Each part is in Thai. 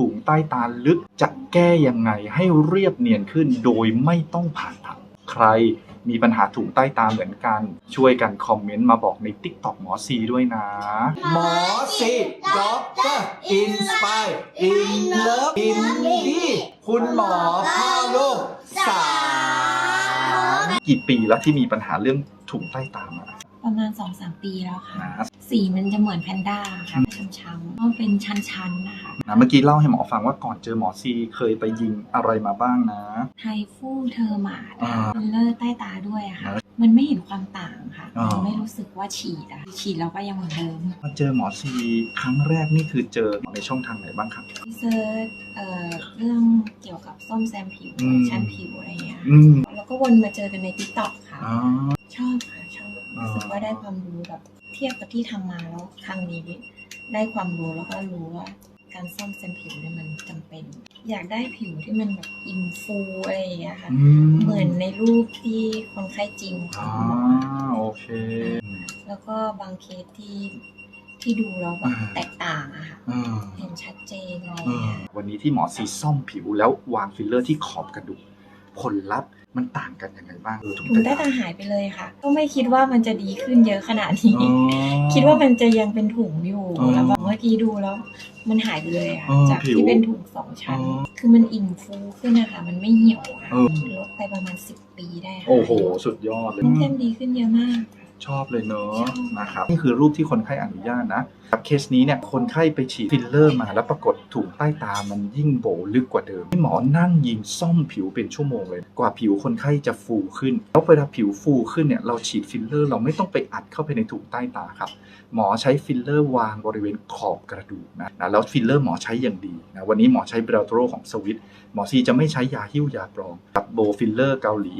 ถุงใต้ตาลึกจะแก้ยังไงให้เรียบเนียนขึ้นโดยไม่ต้องผ่าตัดใครมีปัญหาถุงใต้ตาเหมือนกัน ช่วยกันคอมเมนต์มาบอกใน TikTok หมอซีด้วยนะ หมอสิด็อกเตอร์อินสปายอินเลิฟอินดีคุณหมอพ่อลูกสามกี่ปีแล้วที่มีปัญหาเรื่องถุงใต้ตามาประมาณ2อสปีแล้วค่ะนะสีมันจะเหมือนแพนด้าค่ะช้ำๆก็เป็นชั้นๆนะคะ นะเมื่อกี้เล่าให้หมอฟังว่าก่อนเจอหมอซีเคยไปยิงอะไรมาบ้างนะไทฟูเทอร์มาดอ่าฟิลเลอร์ใต้ตาด้วยอะค่ะนะมันไม่เห็นความต่างค่ะอ่ามัมันไม่รู้สึกว่าฉีดอะฉีดแล้วก็ยังเหมือนเดิมมาเจอหมอซีครั้งแรกนี่คือเจอในช่องทางไหนบ้างครับรีเซิร์ชเอ่อเรื่องเกี่ยวกับส้มแซมผิวอืมชั้นผิวอะไรเงี้ยอืมแล้วก็วนมาเจอกันในทิกตอกค่ะอ๋อชอบค่ะชอบอ่ารู้สึกว่าได้ความรู้แบบเทียบกับที่ทำมาแล้วครั้งนี้ได้ความรู้แล้วก็รู้ว่า การซ่อมแซมผิวเนี่ยมันจำเป็น อยากได้ผิวที่มันแบบอินฟูอะไรอย่างเงี้ยค่ะอืมเหมือนในรูปที่คนไข้จริงอ่าเขาบอกโอเค แล้วก็บางเคสที่ที่ดูแล้วแบบอ่าแตกต่างอะค่ะอืมเห็นชัดเจนอะไรอืมเงี้ยวันนี้ที่หมอซีซ่อมผิวแล้ววางฟิลเลอร์ที่ขอบกระดูกผลลัพธ์มันต่างกันยังไงบ้างเออถุงถุงใต้ใต้ตาตาหายไปเลยค่ะ ก็ไม่คิดว่ามันจะดีขึ้นเยอะขนาดนี้อ๋อคิดว่ามันจะยังเป็นถุงอยู่อ๋อแล้วแบบเมื่อกี้ดูแล้ว มันหายไปเลยอะอ๋อจากผิวที่เป็นถุงสองชั้น อ๋อคือมันอิ่มฟูขึ้นนะคะ มันไม่เหี่ยวอะเออ ลดไปประมาณสิบปีได้ค่ะโอ้โห สุดยอดเลย น้องแก้มดีขึ้นเยอะมาก ชอบเลยเนอะนะครับนี่คือรูปที่คนไข้อนุญาตนะครับเคสนี้เนี่ยคนไข้ไปฉีดฟิลเลอร์มาแล้วปรากฏถุงใต้ตามันยิ่งโบลึกกว่าเดิมที่หมอนั่งยิงซ่อมผิวเป็นชั่วโมงเลย กว่าผิวคนไข้จะฟูขึ้น แล้วเวลาผิวฟูขึ้นเนี่ยเราฉีดฟิลเลอร์เราไม่ต้องไปอัดเข้าไปในถุงใต้ตาครับหมอใช้ฟิลเลอร์วางบริเวณขอบกระดูกนะนะแล้วฟิลเลอร์หมอใช้อย่างดีนะวันนี้หมอใช้เบลโตรของสวิตหมอซีจะไม่ใช้ยาหิ้วยาปลอมกับโบฟิลเลอร์เกาหลี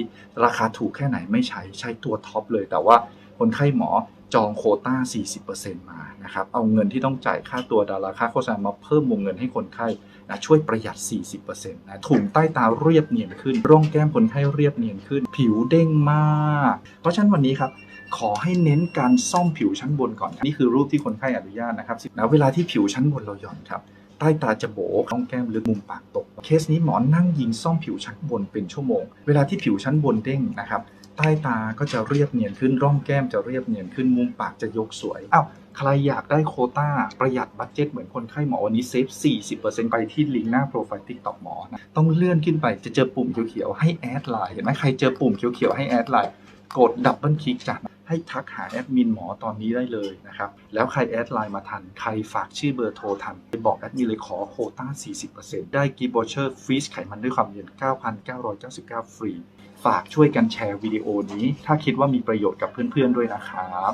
ราคาถูกแค่ไหนไม่ใช้ใช้ตัวท็อปเลยแต่ว่า คนไข้หมอจองโคต้า 40%มานะครับ เอาเงินที่ต้องจ่ายค่าตัวดาราค่าโฆษณามาเพิ่มวงเงินให้คนไข้นะช่วยประหยัด 40%นะถุงใต้ตาเรียบเนียนขึ้น ร่องแก้มคนไข้เรียบเนียนขึ้น ผิวเด้งมาก เพราะฉะนั้นวันนี้ครับขอให้เน้นการซ่อมผิวชั้นบนก่อน นี่คือรูปที่คนไข้อนุญาตนะครับนะเวลาที่ผิวชั้นบนเราหย่อนครับใต้ตาจะโบกร่องแก้มลึกมุมปากตก เคสนี้หมอนั่งยิงซ่อมผิวชั้นบนเป็นชั่วโมง เวลาที่ผิวชั้นบนเด้งนะครับ ต้ตาก็จะเรียบเนียนขึ้น ร่องแก้มจะเรียบเนียนขึ้น มุมปากจะยกสวยอ้าวใครอยากได้โคต้าประหยัดบัตเจ็ตเหมือนคนไข้หมอวันนี้เซฟ 40%ไปที่ลิงก์หน้าโปรไฟล์ติ๊กต็อกหมอนะต้องเลื่อนขึ้นไปจะเจอปุ่มเขียวๆให้แอดไลน์เห็นไหมใครเจอปุ่มเขียวๆให้แอดไลน์กดดับเบิลคลิกจ้ะ ให้ทักหาแอดมินหมอตอนนี้ได้เลยนะครับ แล้วใครแอดไลน์มาทัน ใครฝากชื่อเบอร์โทรทันไปบอกแอดมินเลยขอโคต้า 40%ได้กิบอเชอร์ฟรีสไขมันด้วยความเย็น 9,999 ฟรี ฝากช่วยกันแชร์วิดีโอนี้ ถ้าคิดว่ามีประโยชน์กับเพื่อนๆด้วยนะครับ